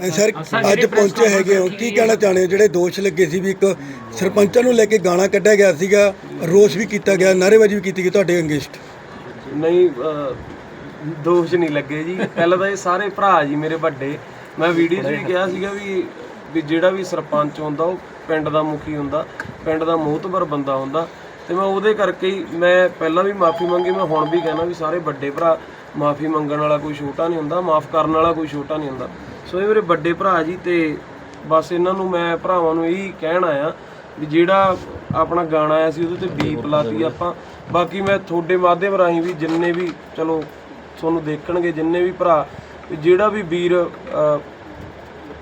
Sir ਅੱਜ ਪਹੁੰਚੇ ਹੈਗੇ ਹੋ। ਕੀ ਕਹਿਣਾ ਚਾਹੁੰਦੇ ਹੋ? ਜਿਹੜੇ ਦੋਸ਼ ਲੱਗੇ ਸੀ ਵੀ ਇੱਕ ਸਰਪੰਚਾਂ ਨੂੰ ਲੈ ਕੇ ਗਾਣਾ ਕੱਢਿਆ ਗਿਆ ਸੀਗਾ ਰੋਸ ਵੀ ਕੀਤਾ ਗਿਆ ਨਾਅਰੇਬਾਜ਼ੀ ਵੀ ਕੀਤੀ ਗਈ ਤੁਹਾਡੇ ਅੰਗੇਸਟ। ਨਹੀਂ ਅਹ, ਦੋਸ਼ ਨਹੀਂ ਲੱਗੇ ਜੀ। ਪਹਿਲਾਂ ਤਾਂ ਇਹ ਸਾਰੇ ਭਰਾ ਜੀ ਮੇਰੇ ਵੱਡੇ। ਮੈਂ ਵੀਡੀਓ 'ਚ ਵੀ ਕਿਹਾ ਸੀਗਾ ਵੀ ਵੀ ਜਿਹੜਾ ਵੀ ਸਰਪੰਚ ਹੁੰਦਾ ਉਹ ਪਿੰਡ ਦਾ ਮੁਖੀ ਹੁੰਦਾ ਪਿੰਡ ਦਾ ਮੋਹਤਬਰ ਬੰਦਾ ਹੁੰਦਾ। ਤੇ ਮੈਂ ਉਹਦੇ ਕਰਕੇ ਹੀ ਮੈਂ ਪਹਿਲਾਂ ਵੀ ਮਾਫੀ ਮੰਗੀ ਮੈਂ ਹੁਣ ਵੀ ਕਹਿਣਾ ਵੀ ਸਾਰੇ ਵੱਡੇ ਭਰਾ ਮਾਫੀ ਮੰਗਣ ਵਾਲਾ ਕੋਈ ਛੋਟਾ ਨਹੀਂ ਹੁੰਦਾ ਮਾਫ ਕਰਨ ਵਾਲਾ ਕੋਈ ਛੋਟਾ ਨਹੀਂ ਹੁੰਦਾ। ਸੋ ਇਹ ਮੇਰੇ ਵੱਡੇ ਭਰਾ ਜੀ ਤੇ ਬਸ ਇਹਨਾਂ ਨੂੰ ਮੈਂ ਭਰਾਵਾਂ ਨੂੰ ਇਹੀ ਕਹਿਣ ਆਇਆ ਵੀ ਜਿਹੜਾ ਆਪਣਾ ਗਾਣਾ ਆਇਆ ਸੀ ਉਹਦੇ ਤੇ ਬੀਪ ਲਾਤੀ ਆਪਾਂ। ਬਾਕੀ ਮੈਂ ਤੁਹਾਡੇ ਮਾਧਿਅਮ ਰਾਹੀਂ ਵੀ ਜਿੰਨੇ ਵੀ ਚਲੋ ਤੁਹਾਨੂੰ ਦੇਖਣਗੇ ਜਿੰਨੇ ਵੀ ਭਰਾ ਜਿਹੜਾ ਵੀ ਵੀਰ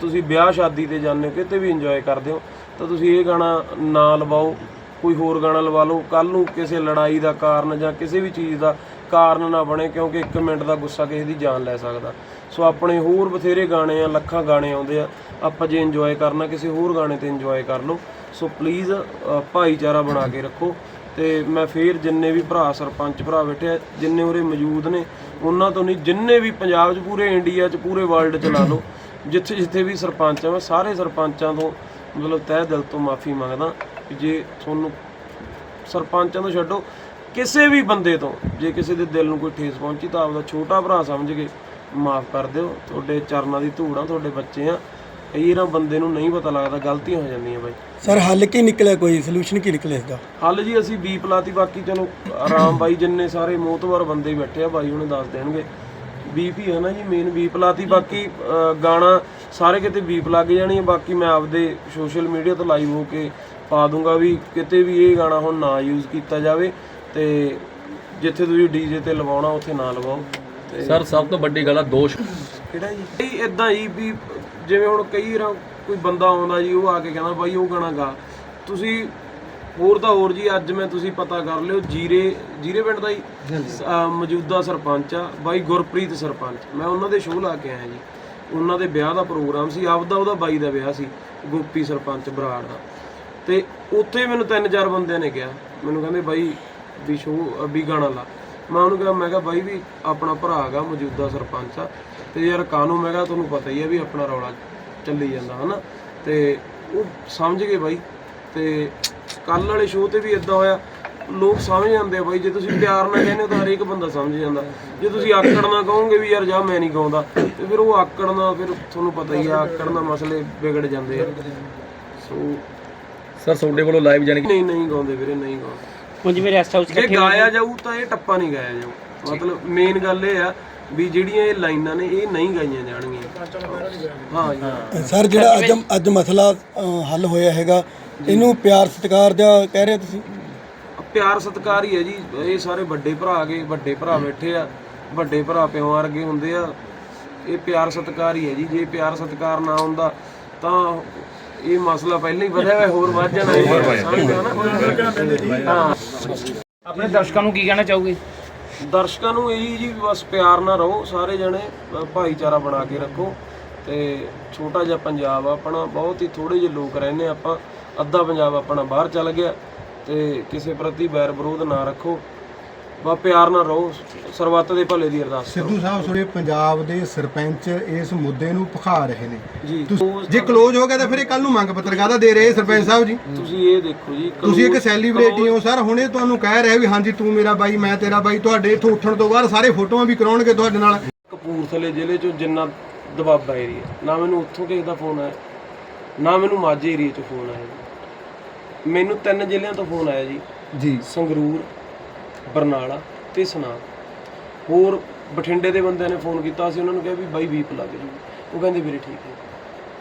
ਤੁਸੀਂ ਵਿਆਹ ਸ਼ਾਦੀ ਤੇ ਜਾਂਦੇ ਹੋ ਕਿਤੇ ਵੀ ਇੰਜੋਏ ਕਰਦੇ ਹੋ ਤਾਂ ਤੁਸੀਂ ਇਹ ਗਾਣਾ ਨਾ ਲਵਾਓ ਕੋਈ ਹੋਰ ਗਾਣਾ ਲਵਾ ਲਓ। ਕੱਲ ਨੂੰ ਕਿਸੇ ਲੜਾਈ ਦਾ ਕਾਰਨ ਜਾਂ ਕਿਸੇ ਵੀ ਚੀਜ਼ ਦਾ ਕਾਰਨ ਨਾ ਬਣੇ ਕਿਉਂਕਿ 1 ਮਿੰਟ ਦਾ ਗੁੱਸਾ ਕਿਸੇ ਦੀ ਜਾਨ ਲੈ ਸਕਦਾ। ਸੋ ਆਪਣੇ ਹੋਰ ਬਥੇਰੇ ਗਾਣੇ ਆ, ਲੱਖਾਂ ਗਾਣੇ ਆਉਂਦੇ ਆ, ਆਪਾਂ ਜੇ ਇੰਜੋਏ ਕਰਨਾ, ਕਿਸੇ ਹੋਰ ਗਾਣੇ ਤੇ ਇੰਜੋਏ ਕਰ ਲਓ। ਸੋ ਪਲੀਜ਼ ਭਾਈਚਾਰਾ ਬਣਾ ਕੇ ਰੱਖੋ ਤੇ ਮੈਂ ਫੇਰ ਜਿੰਨੇ ਵੀ ਭਰਾ, ਸਰਪੰਚ ਭਰਾ ਬੈਠੇ ਆ, ਜਿੰਨੇ ਉਰੇ ਮੌਜੂਦ ਨੇ, ਉਹਨਾਂ ਤੋਂ ਨਹੀਂ, ਜਿੰਨੇ ਵੀ ਪੰਜਾਬ 'ਚ, ਪੂਰੇ ਇੰਡੀਆ 'ਚ, ਪੂਰੇ ਵਰਲਡ 'ਚ ਲਾ ਲਓ। ਜਿੱਥੇ ਜਿੱਥੇ ਵੀ ਸਰਪੰਚ ਆ, ਮੈਂ ਸਾਰੇ ਸਰਪੰਚਾਂ ਤੋਂ ਮਤਲਬ ਤਹਿ ਦਿਲ ਤੋਂ ਮਾਫੀ ਮੰਗਦਾ ਕਿ ਜੇ ਤੁਹਾਨੂੰ ਸਰਪੰਚਾਂ ਤੋਂ ਛੱਡੋ, ਕਿਸੇ ਵੀ ਬੰਦੇ ਤੋਂ, ਜੇ ਕਿਸੇ ਦੇ ਦਿਲ ਨੂੰ ਕੋਈ ਠੇਸ ਪਹੁੰਚੀ ਤਾਂ ਆਪਦਾ ਛੋਟਾ ਭਰਾ ਸਮਝ ਕੇ ਮਾਫ ਕਰ ਦਿਓ ਤੁਹਾਡੇ ਚਰਨਾਂ ਦੀ ਧੂੜ ਆ ਤੁਹਾਡੇ ਬੱਚੇ ਆ। ਕਈ ਨਾ ਬੰਦੇ ਨੂੰ ਨਹੀਂ ਪਤਾ ਲੱਗਦਾ ਗਲਤੀਆਂ ਹੋ ਜਾਂਦੀਆਂ ਬਾਈ। ਸਰ ਹੱਲ ਕੀ ਨਿਕਲਿਆ ਕੋਈ? ਸੋਲੂਸ਼ਨ ਕੀ ਨਿਕਲਿਆ ਇਸਦਾ? ਹੱਲ ਜੀ ਅਸੀਂ ਬੀਪ ਲਾਤੀ ਬਾਕੀ ਚਲੋ ਆਰਾਮ ਬਾਈ ਜਿੰਨੇ ਸਾਰੇ ਮੋਤਵਰ ਬੰਦੇ ਬੈਠੇ ਆ ਬਾਈ ਉਹਨੇ ਦੱਸ ਦੇਣਗੇ। ਬੀਪ ਹੀ ਹੈ ਨਾ ਜੀ ਮੇਨ ਬੀਪ ਲਾਤੀ ਬਾਕੀ ਗਾਣਾ ਸਾਰੇ ਕਿਤੇ ਬੀਪ ਲੱਗ ਜਾਣੀ ਬਾਕੀ ਮੈਂ ਆਪਦੇ ਸੋਸ਼ਲ ਮੀਡੀਆ ਤੋਂ ਲਾਈਵ ਹੋ ਕੇ ਪਾ ਦੂੰਗਾ ਵੀ ਕਿਤੇ ਵੀ ਇਹ ਗਾਣਾ ਹੁਣ ਨਾ ਯੂਜ਼ ਕੀਤਾ ਜਾਵੇ ਤੇ ਜਿੱਥੇ ਤੁਸੀਂ ਡੀਜੇ ਤੇ ਲਵਾਉਣਾ ਉੱਥੇ ਨਾ ਲਵਾਓ। ਸਰ ਸਭ ਤੋਂ ਵੱਡੀ ਗੱਲ ਆ ਦੋਸ਼ ਕਿਹੜਾ ਜੀ? ਇਹ ਇਦਾਂ ਹੀ ਵੀ ਜਿਵੇਂ ਹੁਣ ਕਈ ਵਾਰ ਕੋਈ ਬੰਦਾ ਆਉਂਦਾ ਜੀ ਉਹ ਆ ਕੇ ਕਹਿੰਦਾ ਬਾਈ ਉਹ ਗਾਣਾ ਗਾ। ਤੁਸੀਂ ਹੋਰ ਤਾਂ ਹੋਰ ਜੀ ਅੱਜ ਮੈਂ ਤੁਸੀਂ ਪਤਾ ਕਰ ਲਿਓ ਜੀਰੇ ਜੀਰੇ ਪਿੰਡ ਦਾ ਹੀ ਅਹ ਮੌਜੂਦਾ ਸਰਪੰਚ ਆ ਬਾਈ ਗੁਰਪ੍ਰੀਤ ਸਰਪੰਚ। ਮੈਂ ਉਹਨਾਂ ਦੇ ਸ਼ੋਅ ਲਾ ਕੇ ਆਇਆ ਜੀ। ਉਹਨਾਂ ਦੇ ਵਿਆਹ ਦਾ ਪ੍ਰੋਗਰਾਮ ਸੀ ਆਪਦਾ ਉਹਦਾ ਬਾਈ ਦਾ ਵਿਆਹ ਸੀ ਗੋਪੀ ਸਰਪੰਚ ਬਰਾੜ ਦਾ। ਤੇ ਉੱਥੇ ਮੈਨੂੰ ਤਿੰਨ ਚਾਰ ਬੰਦਿਆਂ ਨੇ ਕਿਹਾ ਮੈਨੂੰ ਕਹਿੰਦੇ ਬਾਈ ਵੀ ਸ਼ੋਅ ਵੀ ਗਾਣਾ ਲਾ। ਮੈਂ ਉਹਨੂੰ ਕਿਹਾ ਮੈਂ ਕਿਹਾ ਬਾਈ ਵੀ ਆਪਣਾ ਭਰਾ ਹੈਗਾ ਮੌਜੂਦਾ ਸਰਪੰਚ ਆ। ਤੇ ਯਾਰ ਕਾਨੂੰ ਮੈਂ ਕਿਹਾ ਤੁਹਾਨੂੰ ਪਤਾ ਹੀ ਆ ਵੀ ਆਪਣਾ ਰੌਲਾ ਚੱਲੀ ਜਾਂਦਾ ਹਨਾ? ਤੇ ਉਹ ਸਮਝ ਗਏ ਬਾਈ। ਤੇ ਕੱਲ ਵਾਲੇ ਸ਼ੋਅ ਤੇ ਵੀ ਇਦਾਂ ਹੋਇਆ। ਲੋਕ ਸਮਝ ਜਾਂਦੇ ਆ ਬਾਈ ਜੇ ਤੁਸੀਂ ਪਿਆਰ ਨਾਲ ਕਹਿੰਦੇ ਹੋ ਤਾਂ ਹਰੇਕ ਬੰਦਾ ਸਮਝ ਜਾਂਦਾ। ਜੇ ਤੁਸੀਂ ਆਕੜ ਨਾਲ ਕਹੋਗੇ ਵੀ ਯਾਰ ਜਾ ਮੈਂ ਨਹੀਂ ਗਾਉਂਦਾ ਤੇ ਫਿਰ ਉਹ ਆਕੜ ਨਾਲ ਫਿਰ ਤੁਹਾਨੂੰ ਪਤਾ ਹੀ ਆ ਆਕੜ ਨਾਲ ਮਸਲੇ ਵਿਗੜ ਜਾਂਦੇ ਆ। ਸੋ ਸਰ ਤੁਹਾਡੇ ਵੱਲੋਂ ਲਾਈਵ ਜਾਣੀ ਨਹੀਂ ਨਹੀਂ ਗਾਉਂਦੇ ਵੀਰੇ ਨਹੀਂ ਗਾਉਂਦੇ। ਹੁਣ ਜਿਵੇਂ ਰੈਸਟ ਹਾਊਸ ਜੇ ਗਾਇਆ ਜਾਊ ਤਾਂ ਇਹ ਟੱਪਾ ਨਹੀਂ ਗਾਇਆ ਜਾਊ। ਮਤਲਬ ਮੇਨ ਗੱਲ ਇਹ ਆ ਵੀ ਜਿਹੜੀਆਂ ਇਹ ਲਾਈਨਾਂ ਨੇ ਇਹ ਨਹੀਂ ਗਾਈਆਂ ਜਾਣਗੀਆਂ। ਹਾਂ ਜੀ। ਸਰ ਜਿਹੜਾ ਅੱਜ ਅੱਜ ਮਸਲਾ ਅ, ਹੱਲ ਹੋਇਆ ਹੈਗਾ ਇਹਨੂੰ ਪਿਆਰ ਸਤਿਕਾਰ ਦਾ ਕਹਿ ਰਹੇ ਹੋ ਤੁਸੀਂ? ਪਿਆਰ ਸਤਿਕਾਰ ਹੀ ਹੈ ਜੀ। ਇਹ ਸਾਰੇ ਵੱਡੇ ਭਰਾ ਗਏ ਵੱਡੇ ਭਰਾ ਬੈਠੇ ਆ ਵੱਡੇ ਭਰਾ ਪਿਓ ਵਰਗੇ ਹੁੰਦੇ ਆ। ਇਹ ਪਿਆਰ ਸਤਿਕਾਰ ਹੀ ਹੈ ਜੀ। ਜੇ ਪਿਆਰ ਸਤਿਕਾਰ ਨਾ ਹੁੰਦਾ ਤਾਂ ਇਹ ਮਸਲਾ ਪਹਿਲਾਂ ਹੀ ਵਧਿਆ ਹੋਇਆ ਹੋਰ ਵੱਧ ਜਾਣਾ ਇਹ ਸਮਝਦੇ ਹੋ ਨਾ ਹਾਂ। ਆਪਣੇ ਦਰਸ਼ਕਾਂ ਨੂੰ ਕੀ ਕਹਿਣਾ ਚਾਹੋਗੇ? ਦਰਸ਼ਕਾਂ ਨੂੰ ਇਹੀ ਜੀ ਬਸ ਪਿਆਰ ਨਾਲ ਰਹੋ ਸਾਰੇ ਜਣੇ ਭਾਈਚਾਰਾ ਬਣਾ ਕੇ ਰੱਖੋ ਤੇ ਛੋਟਾ ਜਿਹਾ ਪੰਜਾਬ ਆ ਆਪਣਾ ਬਹੁਤ ਹੀ ਥੋੜੇ ਜਿਹੇ ਲੋਕ ਰਹਿੰਦੇ ਆ ਆਪਾਂ ਅੱਧਾ ਪੰਜਾਬ ਆਪਣਾ ਬਾਹਰ ਚੱਲ ਗਿਆ ਤੇ ਕਿਸੇ ਪ੍ਰਤੀ ਬੈਰ ਵਿਰੋਧ ਨਾ ਰੱਖੋ। ਬਸ ਪਿਆਰ ਨਾਲ ਰਹੋ ਸਰਬੱਤ ਦੇ ਭਲੇ ਦੀ ਅਰਦਾਸ ਕਰੋ। ਸਿੱਧੂ ਸਾਹਿਬ ਤੁਹਾਡੇ ਪੰਜਾਬ ਦੇ ਸਰਪੰਚ ਇਸ ਮੁੱਦੇ ਨੂੰ ਭਖਾ ਰਹੇ ਨੇ। ਜੀ। ਤੁਸੀਂ- ਜੇ ਕਲੋਜ਼ ਹੋ ਗਿਆ ਤਾਂ ਫਿਰ ਇਹ ਕੱਲ ਨੂੰ ਮੰਗ ਪੱਤਰ ਕਾਹਦਾ ਦੇ ਰਹੇ ਸਰਪੰਚ ਸਾਹਿਬ ਜੀ। ਤੁਸੀਂ ਇਹ ਦੇਖੋ ਜੀ ਤੁਸੀਂ ਇੱਕ ਸੈਲੀਬ੍ਰਿਟੀ ਹੋ ਸਰ। ਹੁਣੇ ਤੁਹਾਨੂੰ ਕਹਿ ਰਿਹਾ ਵੀ ਹਾਂਜੀ ਤੂੰ ਮੇਰਾ ਬਾਈ ਮੈਂ ਤੇਰਾ ਬਾਈ ਤੁਹਾਡੇ ਇੱਥੋਂ ਉੱਠਣ ਤੋਂ ਬਾਅਦ ਸਾਰੇ ਫੋਟੋਆਂ ਵੀ ਕਰਾਉਣਗੇ ਤੁਹਾਡੇ ਨਾਲ। ਕਪੂਰਥਲੇ ਜ਼ਿਲ੍ਹੇ ਚੋਂ ਜਿੰਨਾ ਦਬਾਬਾ ਏਰੀਆ ਨਾ ਮੈਨੂੰ ਉੱਥੋਂ ਕਿਸੇ ਦਾ ਫੋਨ ਆਇਆ ਨਾ ਮੈਨੂੰ ਮਾਝੇ ਏਰੀਆ ਚੋਂ ਫੋਨ ਆਇਆ ਜੀ। ਮੈਨੂੰ ਤਿੰਨ ਜ਼ਿਲ੍ਹਿਆਂ ਤੋਂ ਫੋਨ ਆਇਆ ਜੀ। ਜੀ। ਸੰਗਰੂਰ ਬਰਨਾਲਾ ਤੇ ਸੁਨਾਮ। ਹੋਰ ਬਠਿੰਡੇ ਦੇ ਬੰਦਿਆਂ ਨੇ ਫੋਨ ਕੀਤਾ ਸੀ ਉਹਨਾਂ ਨੂੰ ਕਿਹਾ ਵੀ ਬਾਈ ਵੀਪ ਲੱਗ ਜੂ ਉਹ ਕਹਿੰਦੇ ਵੀਰੇ ਠੀਕ ਹੈ।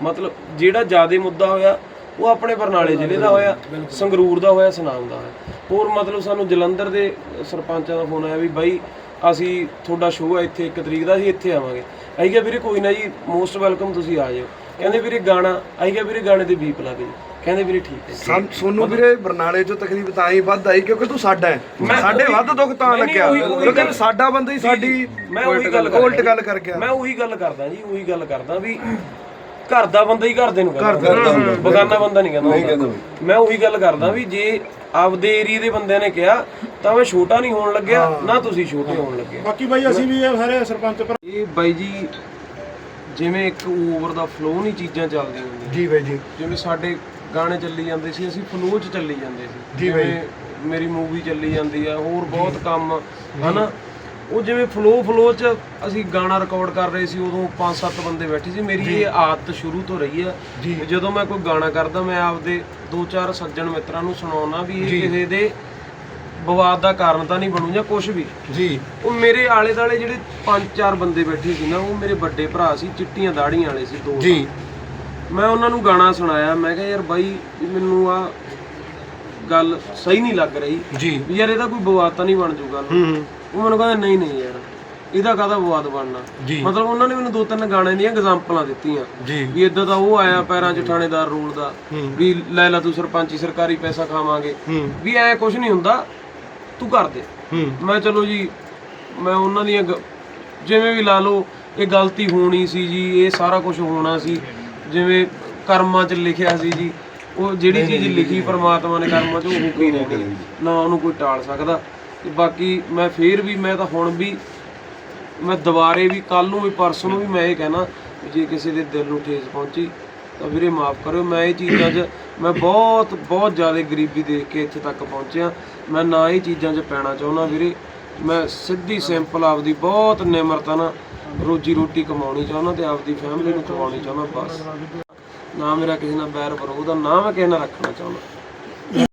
ਮਤਲਬ ਜਿਹੜਾ ਜ਼ਿਆਦਾ ਮੁੱਦਾ ਹੋਇਆ ਉਹ ਆਪਣੇ ਬਰਨਾਲੇ ਜ਼ਿਲ੍ਹੇ ਦਾ ਹੋਇਆ ਸੰਗਰੂਰ ਦਾ ਹੋਇਆ ਸੁਨਾਮ ਦਾ ਹੋਇਆ। ਹੋਰ ਮਤਲਬ ਸਾਨੂੰ ਜਲੰਧਰ ਦੇ ਸਰਪੰਚਾਂ ਦਾ ਫੋਨ ਆਇਆ ਵੀ ਬਾਈ ਅਸੀਂ ਤੁਹਾਡਾ ਸ਼ੋਅ ਹੈ ਇੱਥੇ ਇੱਕ ਤਰੀਕ ਦਾ ਅਸੀਂ ਇੱਥੇ ਆਵਾਂਗੇ। ਅਸੀਂ ਕਿਹਾ ਵੀਰੇ ਕੋਈ ਨਾ ਜੀ ਮੋਸਟ ਵੈਲਕਮ ਤੁਸੀਂ ਆ ਜਾਓ। ਕਹਿੰਦੇ ਵੀਰੇ ਗਾਣਾ ਅਸੀਂ ਕਿਹਾ ਵੀਰੇ ਗਾਣੇ ਤੇ ਵੀਪ ਲੱਗ ਜੀ ਕਹਿੰਦੇ ਵੀਰੇ ਠੀਕ ਹੈ। ਸਾਨੂੰ ਸੋਨੂੰ ਵੀਰੇ ਬਰਨਾਲੇ ਚੋਂ ਤਕਲੀਫ ਤਾਂ ਹੀ ਵੱਧ ਆਈ ਕਿਉਂਕਿ ਤੂੰ ਸਾਡਾ ਹੈ। ਸਾਡੇ ਵੱਧ ਦੁੱਖ ਤਾਂ ਲੱਗਿਆ। ਕਿਉਂਕਿ ਸਾਡਾ ਬੰਦਾ ਹੀ ਸਾਡੀ ਮੈਂ ਉਹੀ ਗੱਲ ਉਲਟ ਗੱਲ ਕਰ ਗਿਆ। ਮੈਂ ਉਹੀ ਗੱਲ ਕਰਦਾ ਜੀ ਉਹੀ ਗੱਲ ਕਰਦਾ ਵੀ ਘਰ ਦਾ ਬੰਦਾ ਹੀ ਘਰ ਦੇ ਨੂੰ ਕਹਿੰਦਾ। ਬਗਾਨਾ ਬੰਦਾ ਨਹੀਂ ਕਹਿੰਦਾ ਮੈਂ ਉਹੀ ਗੱਲ ਕਰਦਾ ਵੀ ਜੇ ਆਪਦੇ ਏਰੀਏ ਦੇ ਬੰਦਿਆਂ ਨੇ ਕਿਹਾ ਤਾਂ ਮੈਂ ਛੋਟਾ ਨਹੀਂ ਹੋਣ ਲੱਗਿਆ ਨਾ ਤੁਸੀਂ ਛੋਟੇ ਹੋਣ ਲੱਗੇ ਬਾਕੀ ਬਾਈ ਅਸੀਂ ਵੀ ਸਾਰੇ ਸਰਪੰਚ ਇਹ ਬਾਈ ਜੀ ਜਿਵੇਂ ਇੱਕ ਓਵਰ ਦਾ ਫਲੋ ਨਹੀਂ ਚੀਜ਼ਾਂ ਚੱਲਦੀਆਂ ਹੁੰਦੀਆਂ। ਜੀ ਬਾਈ ਜੀ। ਜਿਵੇਂ ਸਾਡੇ ਗਾਣੇ ਚੱਲੀ ਜਾਂਦੇ ਸੀ ਅਸੀਂ ਫਲੋ 'ਚ ਚੱਲੀ ਜਾਂਦੇ ਸੀ। ਜੀ ਬਾਈ। ਜਿਵੇਂ ਮੇਰੀ ਮੂਵੀ ਚੱਲੀ ਜਾਂਦੀ ਆ ਹੋਰ ਬਹੁਤ ਕੰਮ ਹਨਾ? ਉਹ ਜਿਵੇਂ ਫਲੋ ਫਲੋ 'ਚ ਅਸੀਂ ਗਾਣਾ ਰਿਕਾਰਡ ਕਰ ਰਹੇ ਸੀ ਉਦੋਂ ਪੰਜ ਸੱਤ ਬੰਦੇ ਬੈਠੇ ਸੀ। ਮੇਰੀ ਇਹ ਆਦਤ ਸ਼ੁਰੂ ਤੋਂ ਰਹੀ ਆ ਜੀ। ਵੀ ਜਦੋਂ ਮੈਂ ਕੋਈ ਗਾਣਾ ਕਰਦਾ ਮੈਂ ਆਪਦੇ ਦੋ ਚਾਰ ਸੱਜਣ ਮਿੱਤਰਾਂ ਨੂੰ ਸੁਣਾਉਣਾ ਵੀ ਇਹ ਕਿਸੇ ਦੇ ਵਿਵਾਦ ਦਾ ਕਾਰਨ ਤਾਂ ਨਹੀਂ ਬਣੂ ਜਾਂ ਕੁਝ ਵੀ। ਜੀ। ਉਹ ਮੇਰੇ ਆਲੇ ਦਾਲੇ ਜਿਹੜੇ ਪੰਜ ਚਾਰ ਬੰਦੇ ਬੈਠੇ ਸੀ ਨਾ ਉਹ ਮੇਰੇ ਵੱਡੇ ਭਰਾ ਸੀ ਚਿੱਟੀਆਂ ਦਾੜੀਆਂ ਵਾਲੇ ਸੀ ਦੋ ਜੀ। ਮੈਂ ਉਹਨਾਂ ਨੂੰ ਗਾਣਾ ਸੁਣਾਇਆ ਮੈਂ ਕਿਹਾ ਯਾਰ ਬਾਈ ਮੈਨੂੰ ਆ ਗੱਲ ਸਹੀ ਨਹੀਂ ਲੱਗ ਰਹੀ। ਜੀ। ਵੀ ਯਾਰ ਇਹਦਾ ਕੋਈ ਵਿਵਾਦ ਤਾਂ ਨਹੀਂ ਬਣ ਜੂਗਾ ਹੂੰ ਹੂੰ। ਉਹ ਮੈਨੂੰ ਕਹਿੰਦਾ ਨਹੀਂ ਨਹੀਂ ਯਾਰ ਇਹਦਾ ਕਾਹਦਾ ਵਿਵਾਦ ਬਣਨਾ? ਜੀ। ਮਤਲਬ ਉਹਨਾਂ ਨੇ ਮੈਨੂੰ ਦੋ ਤਿੰਨ ਗਾਣੇ ਦੀਆਂ ਐਗਜ਼ਾਮਪਲਾਂ ਦਿੱਤੀਆਂ। ਜੀ। ਵੀ ਇਦਾਂ ਦਾ ਉਹ ਆਇਆ ਪੈਰਾਂ 'ਚ ਥਾਣੇਦਾਰ ਰੋਲ ਦਾ। ਹੂੰ। ਵੀ ਲੈ ਲੈ ਤੂੰ ਸਰਪੰਚੀ ਸਰਕਾਰੀ ਪੈਸਾ ਖਾਵਾਂਗੇ। ਹੂੰ। ਵੀ ਐ ਕੁਝ ਨਹੀਂ ਹੁੰਦਾ ਤੂੰ ਕਰ ਦੇ। ਹੂੰ। ਮੈਂ ਚਲੋ ਜੀ ਮੈਂ ਉਹਨਾਂ ਦੀਆਂ ਗ- ਜਿਵੇਂ ਵੀ ਲਾ ਲਓ ਇਹ ਗਲਤੀ ਹੋਣੀ ਸੀ ਜੀ ਇਹ ਸਾਰਾ ਕੁਝ ਹੋਣਾ ਸੀ। ਜਿਵੇਂ ਕਰਮਾਂ 'ਚ ਲਿਖਿਆ ਸੀ ਜੀ ਉਹ ਜਿਹੜੀ ਚੀਜ਼ ਲਿਖੀ ਪ੍ਰਮਾਤਮਾ ਨੇ ਕਰਮਾਂ 'ਚ ਉਹ ਹੋ ਕੇ ਹੀ ਰਹਿਣੀ ਨਾ ਉਹਨੂੰ ਕੋਈ ਟਾਲ ਸਕਦਾ। ਤੇ ਬਾਕੀ ਮੈਂ ਫੇਰ ਵੀ ਮੈਂ ਤਾਂ ਹੁਣ ਵੀ ਮੈਂ ਦੁਬਾਰੇ ਵੀ ਕੱਲ ਨੂੰ ਵੀ ਪਰਸੋਂ ਨੂੰ ਵੀ ਮੈਂ ਇਹ ਕਹਿਣਾ ਵੀ ਜੇ ਕਿਸੇ ਦੇ ਦਿਲ ਨੂੰ ਠੇਸ ਪਹੁੰਚੀ ਤਾਂ ਵੀਰੇ ਮਾਫ ਕਰਿਓ ਮੈਂ ਇਹ ਚੀਜ਼ਾਂ 'ਚ ਮੈਂ ਬਹੁਤ ਬਹੁਤ ਜ਼ਿਆਦਾ ਗਰੀਬੀ ਦੇਖ ਕੇ ਇੱਥੇ ਤੱਕ ਪਹੁੰਚਿਆ। ਮੈਂ ਨਾ ਇਹ ਚੀਜ਼ਾਂ 'ਚ ਪੈਣਾ ਚਾਹੁੰਦਾ ਵੀਰੇ। ਮੈਂ ਸਿੱਧੀ ਸਿੰਪਲ ਆਪਦੀ ਬਹੁਤ ਨਿਮਰਤਾ ਨਾਲ ਰੋਜੀ ਰੋਟੀ ਕਮਾਉਣੀ ਚਾਹੁੰਦਾ ਤੇ ਆਪਦੀ ਫੈਮਿਲੀ ਨੂੰ ਖਵਾਉਣੀ ਚਾਹੁੰਦਾ, ਬਸ। ਨਾ ਮੇਰਾ ਕਿਸੇ ਨਾਲ ਬੈਰ ਵਿਰੋਧ ਆ, ਨਾ ਮੈਂ ਕਿਸੇ ਨਾਲ ਰੱਖਣਾ ਚਾਹੁੰਦਾ।